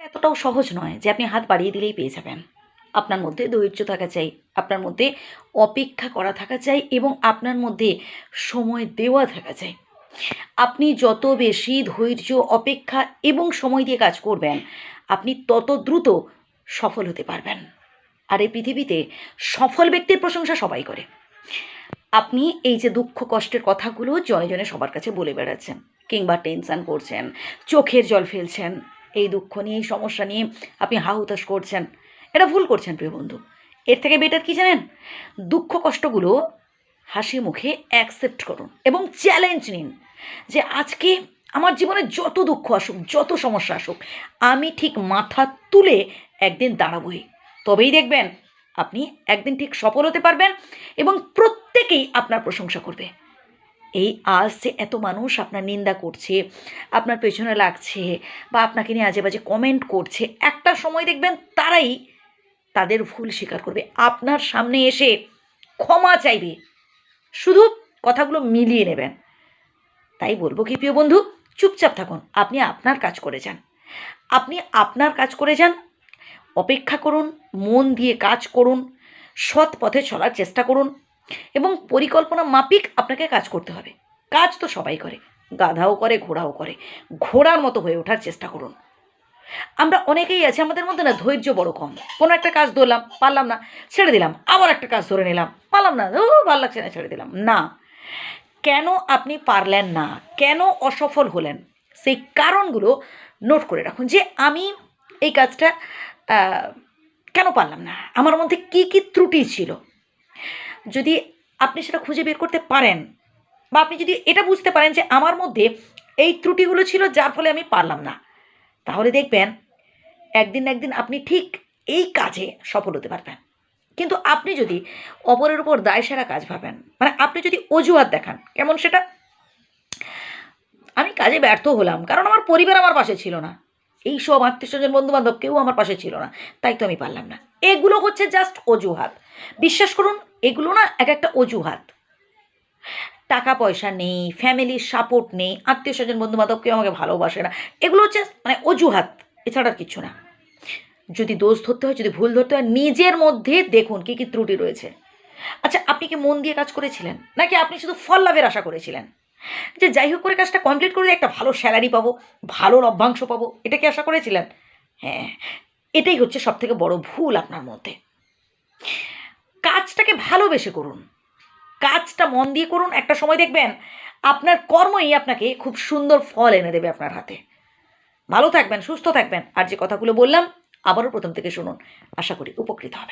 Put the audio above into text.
এতটাও সহজ নয় যে আপনি হাত বাড়িয়ে দিলেই পেয়ে যাবেন। আপনার মধ্যে ধৈর্য থাকা চাই, আপনার মধ্যে অপেক্ষা করা থাকা চাই এবং আপনার মধ্যে সময় দেওয়া থাকা চাই। আপনি যত বেশি ধৈর্য, অপেক্ষা এবং সময় দিয়ে কাজ করবেন, আপনি তত দ্রুত সফল হতে পারবেন। আর এই পৃথিবীতে সফল ব্যক্তির প্রশংসা সবাই করে। আপনি এই যে দুঃখ, কষ্টের কথাগুলো জনে জনে সবার কাছে বলে বেড়াচ্ছেন, কিংবা টেনশন করছেন, চোখের জল ফেলছেন এই দুঃখ নিয়ে, এই সমস্যা নিয়ে আপনি হাহুতাশ করছেন। এটা ভুল করছেন, প্রিয় বন্ধু। এর থেকে বেটার কী জানেন? দুঃখ কষ্টগুলো হাসি মুখে অ্যাকসেপ্ট করুন এবং চ্যালেঞ্জ নিন যে আজকে আমার জীবনে যত দুঃখ আসুক, যত সমস্যা আসুক, আমি ঠিক মাথা তুলে একদিন দাঁড়াবই। তবেই দেখবেন আপনি একদিন ঠিক সফল হতে পারবেন এবং প্রত্যেকেই আপনার প্রশংসা করবে। এই আজ যে এত মানুষ আপনার নিন্দা করছে, আপনার পেছনে লাগছে বা আপনাকে নিয়ে আজে বাজে কমেন্ট করছে, একটা সময় দেখবেন তারাই তাদের ভুল স্বীকার করবে। আপনার সামনে এসে ক্ষমা চাইবে। শুধু কথাগুলো মিলিয়ে নেবেন। তাই বলব কি, প্রিয় বন্ধু, চুপচাপ থাকুন। আপনি আপনার কাজ করে যান। আপনি আপনার কাজ করে যান। অপেক্ষা করুন, মন দিয়ে কাজ করুন, সৎ পথে চলার চেষ্টা করুন। এবং পরিকল্পনা মাফিক আপনাকে কাজ করতে হবে। কাজ তো সবাই করে, গাধাও করে, ঘোড়াও করে। ঘোড়ার মতো হয়ে ওঠার চেষ্টা করুন। আমরা অনেকেই আছি, আমাদের মধ্যে না ধৈর্য বড় কম। কোনো একটা কাজ ধরলাম, পারলাম না, ছেড়ে দিলাম, আবার একটা কাজ ধরে নিলাম, পারলাম না, ও, ভালো লাগছে না, ছেড়ে দিলাম। না। কেন আপনি পারলেন না? কেন অসফল হলেন? সেই কারণগুলো নোট করে রাখুন যে আমি এই কাজটা কেন পারলাম না? আমার মধ্যে কি কি ত্রুটি ছিল? যদি আপনি সেটা খুঁজে বের করতে পারেন বা আপনি যদি এটা বুঝতে পারেন যে আমার মধ্যে এই ত্রুটিগুলো ছিল যার ফলে আমি পারলাম না, তাহলে দেখবেন একদিন একদিন আপনি ঠিক এই কাজে সফল হতে পারবেন। কিন্তু আপনি যদি অপরের উপর দায় সারা কাজ ভাবেন মানে আপনি যদি অজুহাত দেখান, কেমন সেটা? আমি কাজে ব্যর্থ হলাম, কারণ আমার পরিবার আমার পাশে ছিল না। এই সব আত্মীয় স্বজন বন্ধু বান্ধব কেউ আমার পাশে ছিল না, তাই তো আমি পারলাম না। এগুলো হচ্ছে জাস্ট অজুহাত। বিশ্বাস করুন, এগুলো না এক একটা অজুহাত। টাকা পয়সা নেই ফ্যামিলির সাপোর্ট নেই, আত্মীয় স্বজন বন্ধু বান্ধব কেউ আমাকে ভালোবাসে না। এগুলো হচ্ছে মানে অজুহাত, এছাড়া আর কিচ্ছু না। যদি দোষ ধরতে হয়, যদি ভুল ধরতে হয়, নিজের মধ্যে দেখুন কী কী ত্রুটি রয়েছে। আচ্ছা আপনি কি মন দিয়ে কাজ করেছিলেন? নাকি আপনি শুধু ফল লাভের আশা করেছিলেন? যে যাই হোক করে কাজটা কমপ্লিট করে একটা ভালো স্যালারি পাবো, ভালো লভ্যাংশ পাবো, এটা কি আশা করেছিলেন? হ্যাঁ এটাই হচ্ছে সব থেকে বড় ভুল আপনার মধ্যে। কাজটাকে ভালোবেসে করুন। কাজটা মন দিয়ে করুন। একটা সময় দেখবেন, আপনার কর্মই আপনাকে খুব সুন্দর ফল এনে দেবে আপনার হাতে। ভালো থাকবেন, সুস্থ থাকবেন। আর যে কথাগুলো বললাম, আবারও প্রথম থেকে শুনুন। আশা করি উপকৃত হবে